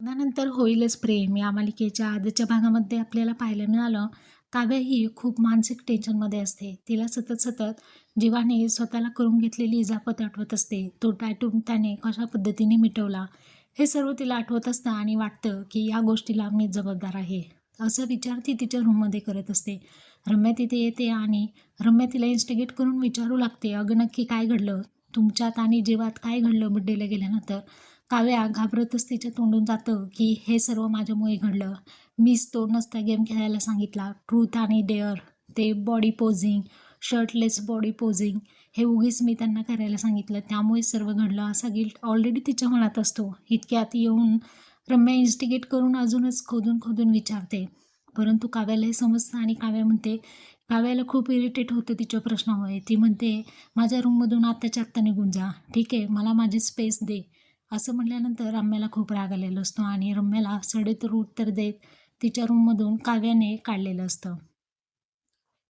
लग्नानंतर होईलच प्रेम. या मालिकेच्या आजच्या भागामध्ये आपल्याला पाहायला मिळालं काव्या ही खूप मानसिक टेन्शनमध्ये असते. तिला सतत सतत जीवाने स्वतःला करून घेतलेली इजापत आठवत असते. तो टायटून त्याने कशा पद्धतीने मिटवला हे सर्व तिला आठवत असतं आणि वाटतं की या गोष्टीला मी जबाबदार आहे. असं विचार ती तिच्या रूममध्ये करत असते. रम्या तिथे येते आणि रम्या तिला इन्स्टिगेट करून विचारू लागते अगं नक्की काय घडलं? तुमच्यात आणि जीवात काय घडलं बड्डेला गेल्यानंतर? काव्या घाबरतच तिच्या तोंडून जातं की हे सर्व माझ्यामुळे घडलं. मीच तो नसता गेम खेळायला सांगितला. ट्रूथ आणि डेअर ते body posing shirtless body posing हे उगीच मी त्यांना करायला सांगितलं. त्यामुळे सर्व घडलं. असा गिल्ट ऑलरेडी तिच्या मनात असतो. इतक्यात येऊन रम्या इन्स्टिगेट करून अजूनच खोदून खोदून विचारते. परंतु काव्याला हे समजतं आणि काव्या म्हणते काव्याला खूप इरिटेट होतं तिच्या प्रश्नामुळे. ती म्हणते माझ्या रूममधून आत्ताच्या आत्ता निघून जा. ठीक आहे मला माझी स्पेस दे. असं म्हटल्यानंतर रम्याला खूप राग आलेला असतो आणि रम्याला सडेतोड उत्तर देत तिच्या रूममधून काव्याने काढलेलं असतं.